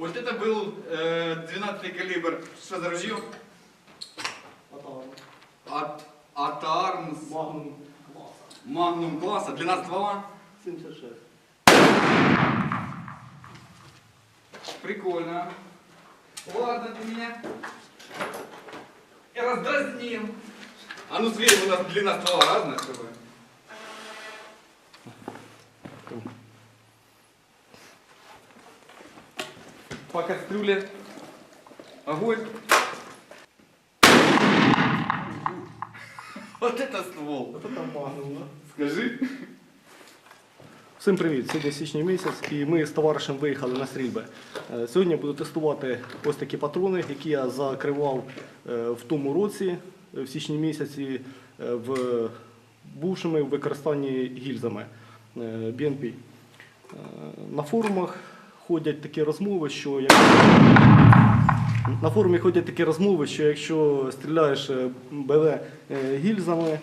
Вот это был э, 12 калибр. Что за ружье? От Атармс Магнум класа. Магнум класса. Длина ствола. 76. Прикольно. Ладно, ты меня раздразнил. А ну сверим, у нас длина ствола разная с тобой. По кастрюле. Огонь. Вот это ствол. Ось там магнум. Скажи. Всім привіт! Сьогодні січний місяць і ми з товаришем виїхали на стрільби. Е, Сьогодні буду тестувати ось такі патрони, які я закривав е, в тому році, е, в січні місяці, в бувшими в використанні гільзами BNP. На форумах ходять такі розмови, що на форумі ходять такі розмови, що якщо стріляєш е, БВ е, гільзами,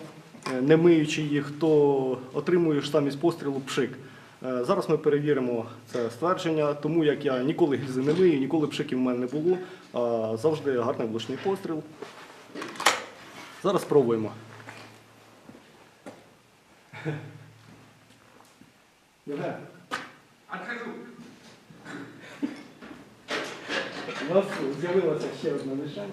е, не миючи їх, то отримуєш замість пострілу пшик. Зараз ми перевіримо це ствердження, тому як я ніколи гільзи не мию, ніколи пшиків в мене не було, а завжди гарний влучний постріл. Зараз спробуємо. Євген, Отхожу. У нас з'явилася ще одна мішень.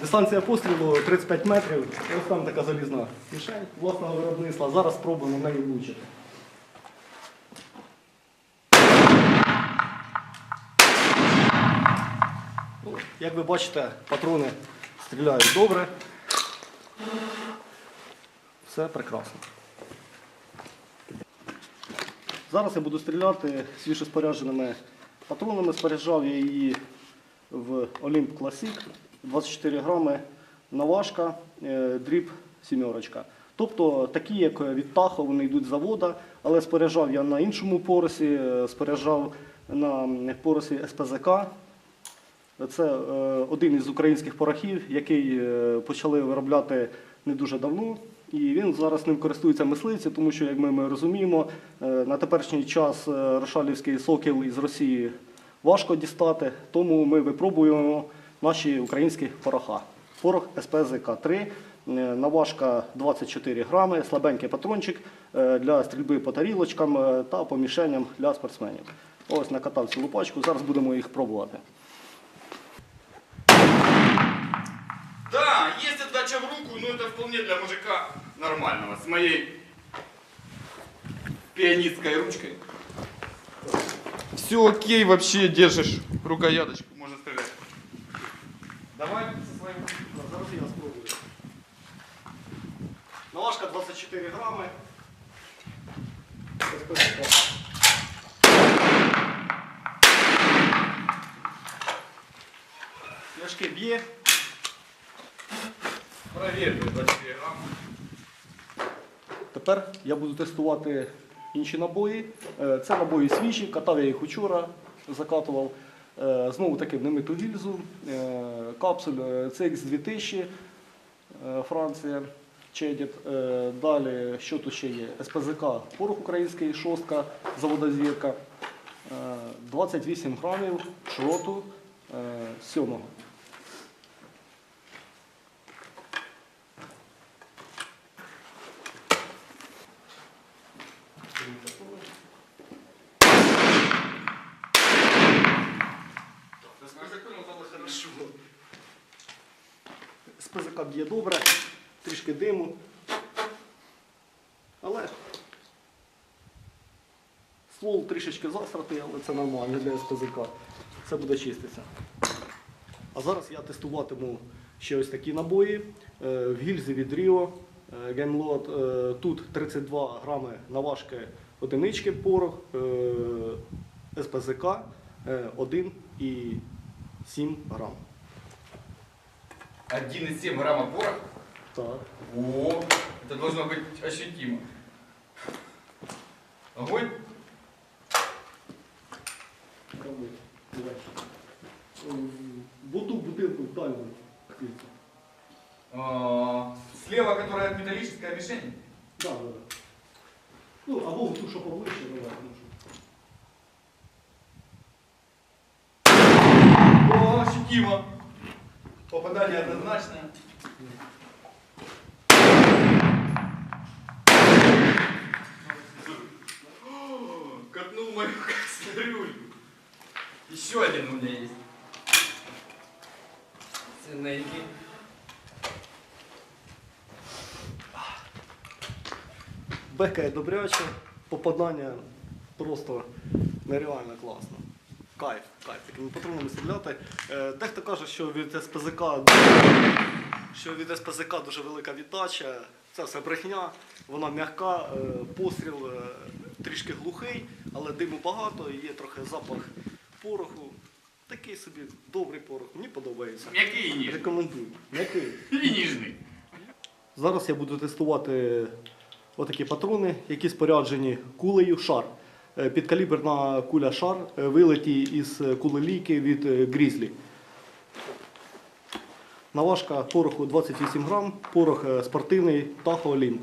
Дистанція пострілу 35 метрів. Ось там така залізна мішень власного виробництва. Зараз спробуємо нею влучити. Ну, Як ви бачите, патрони стріляють добре. Все прекрасно. Зараз я буду стріляти свіжоспорядженими патронами. Споряджав я її в Olymp Classic 24 грами наважка, е, дріб сімерочка. Тобто такі, як від Тахо, вони йдуть з завода, але споряджав я на іншому поросі, е, споряджав на поросі СПЗК. Це е, один із українських порохів, який почали виробляти не дуже давно. І він зараз ним користується мисливці, тому що, як ми, ми розуміємо, е, на теперішній час е, Рошалівський сокіл із Росії важко дістати, тому ми випробуємо наші українські пороха. Порох СПЗК-3, е, наважка 24 грами, слабенький патрончик для стрільби по тарілочкам та по мішеням для спортсменів. Ось накатав цілу пачку, зараз будемо їх пробувати. Отдача в руку, но это вполне для мужика нормального. С моей пианистской ручкой. Все окей, вообще держишь рукояточку, можно стрелять. Давай со своим. Зараз я спробую. Наважка 24 грами. Ляшки б'є. Проверь, 24 грамма. Тепер я буду тестувати інші набої. Е, Це набої свіжі, катав я їх учора, закатував. Е, Знову таки в немиту гільзу. Е, Капсуль е, CX2000, е, Франція, Чедіт. Далі, що тут ще є? СПЗК, порох український, шостка, завода Зірка. Е, 28 грамів шроту сьомого. СПЗК б'є добре, трішки диму. Але ствол трішечки засратий, але це нормально для СПЗК. Це буде чиститися. А зараз я тестуватиму ще ось такі набої. Е, В гільзі від Rio е, Е, Тут 32 грами наважки одинички порох, е, СПЗК е, 1,7 грам. 1,7 грамма порох. Так. О, это должно быть ощутимо. Огонь. Воду бутилку в дальню. А, Слева, которая металлическая мишень. Да, да, да. Ну, або в ту, що поближче, давай, що. О, ощутимо. Попадание однозначное. Катнул мою кастрюлю. Еще один у меня есть. Ценнейки. Бекає добряче, попадання просто нереально класно. Кайф, кайф, такими патронами стріляти. Е, Дехто каже, що від СПЗК, що від СПЗК дуже велика віддача. Це все брехня, вона м'яка, е, постріл е, трішки глухий, але диму багато, і є трохи запах пороху. Такий собі добрий порох, мені подобається. Мягкий и нежный. Рекомендую. М'який. И нежный. Зараз я буду тестувати отакі патрони, які споряджені кулею шар. Е, Підкаліберна куля шар е, вилеті із кулелійки від е, Грізлі. Наважка пороху 28 грам, порох е, спортивний Olymp.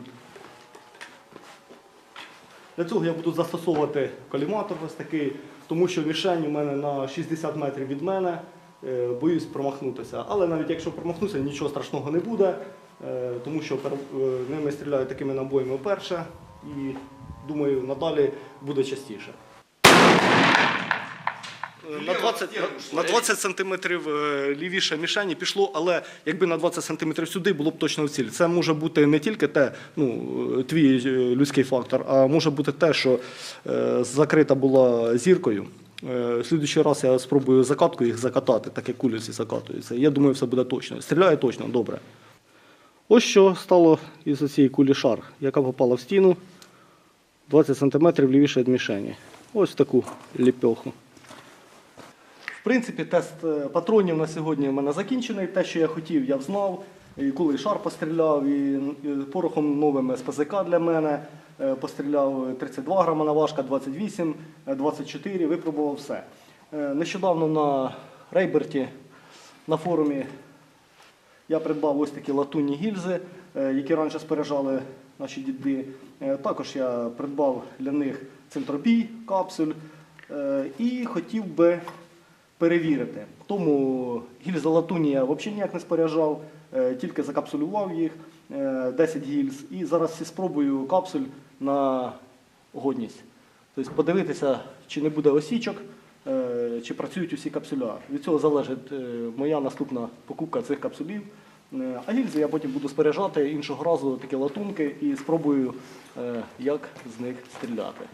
Для цього я буду застосовувати коліматор ось такий, тому що мішень у мене на 60 метрів від мене. Е, Боюсь промахнутися. Але навіть якщо промахнуся, нічого страшного не буде, е, тому що е, ними стріляю такими набоями вперше і думаю, надалі буде частіше. Е, На 20, на, на 20 сантиметрів е, лівіше мішені пішло, але якби на 20 сантиметрів сюди було б точно в ціль. Це може бути не тільки те, ну, е, твій людський фактор, а може бути те, що е, закрита була зіркою. Е, в слідуючий раз я спробую закатку їх закатати, так як куліці закатуються. Я думаю, все буде точно. Стріляє точно, добре. Ось що стало із цієї кулі шар, яка попала в стіну 20 см лівіше від мішені. Ось таку ліпьоху. В принципі, тест е, патронів на сьогодні в мене закінчений. Те, що я хотів, я взнав. І коли шар постріляв, і порохом новим СПЗК для мене е, постріляв 32 грама наважка, 28, е, 24, випробував все. Е, Нещодавно на Рейберті на форумі я придбав ось такі латунні гільзи, е, які раніше споряджали наші діди. Е, Також я придбав для них центробій капсуль е, і хотів би перевірити. Тому гільзи латуні я взагалі ніяк не споряджав, е, тільки закапсулював їх е, 10 гільз. І зараз спробую капсуль на годність. Тобто подивитися, чи не буде осічок, чи працюють усі капсуля. Від цього залежить моя наступна покупка цих капсулів. Е, А гільзи я потім буду споряджати іншого разу такі латунки і спробую, е, як з них стріляти.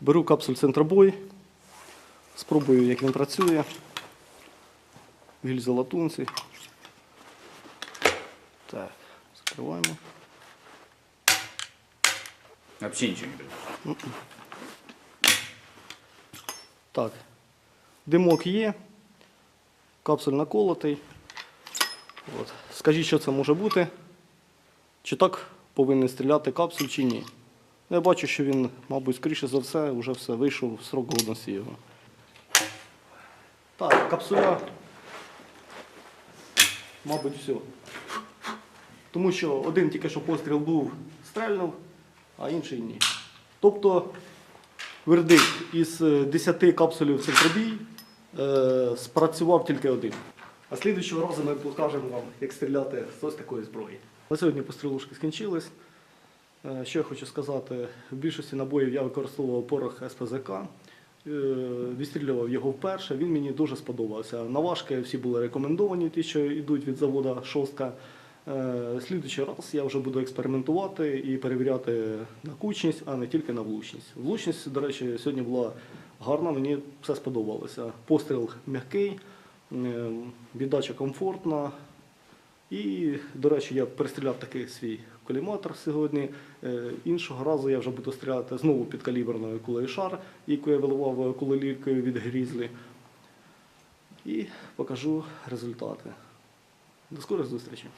Беру капсуль центробой, спробую, як він працює. Гільзи латунці. Так, закриваємо. Вообще ничего не. Так, димок є, капсуль наколотий. От. Скажіть, що це може бути? Чи так повинен стріляти капсуль, чи ні? Я бачу, що він, мабуть, скоріше за все, вже все вийшов в срок годності його. Так, капсуля, мабуть, все. Тому що один тільки що постріл був, стрельнув, а інший ні. Тобто вердикт із е, 10 капсулів центробій е, спрацював тільки один. А слідуючого разу ми покажемо вам, як стріляти з такої зброї. На сьогодні пострілушки скінчились. Е, Що я хочу сказати, в більшості набоїв я використовував порох СПЗК. Е, Відстрілював його вперше, він мені дуже сподобався. Наважки всі були рекомендовані, ті, що йдуть від заводу шостка. Е, Слідуючий раз я вже буду експериментувати і перевіряти на кучність, а не тільки на влучність. Влучність, до речі, сьогодні була гарна, мені все сподобалося. Постріл м'який, віддача комфортна. І, до речі, я перестріляв такий свій коліматор сьогодні. Е, Іншого разу я вже буду стріляти знову під каліберною кулею шар, яку я виливав кулеліркою від Грізлі. І покажу результати. До скорих зустрічей!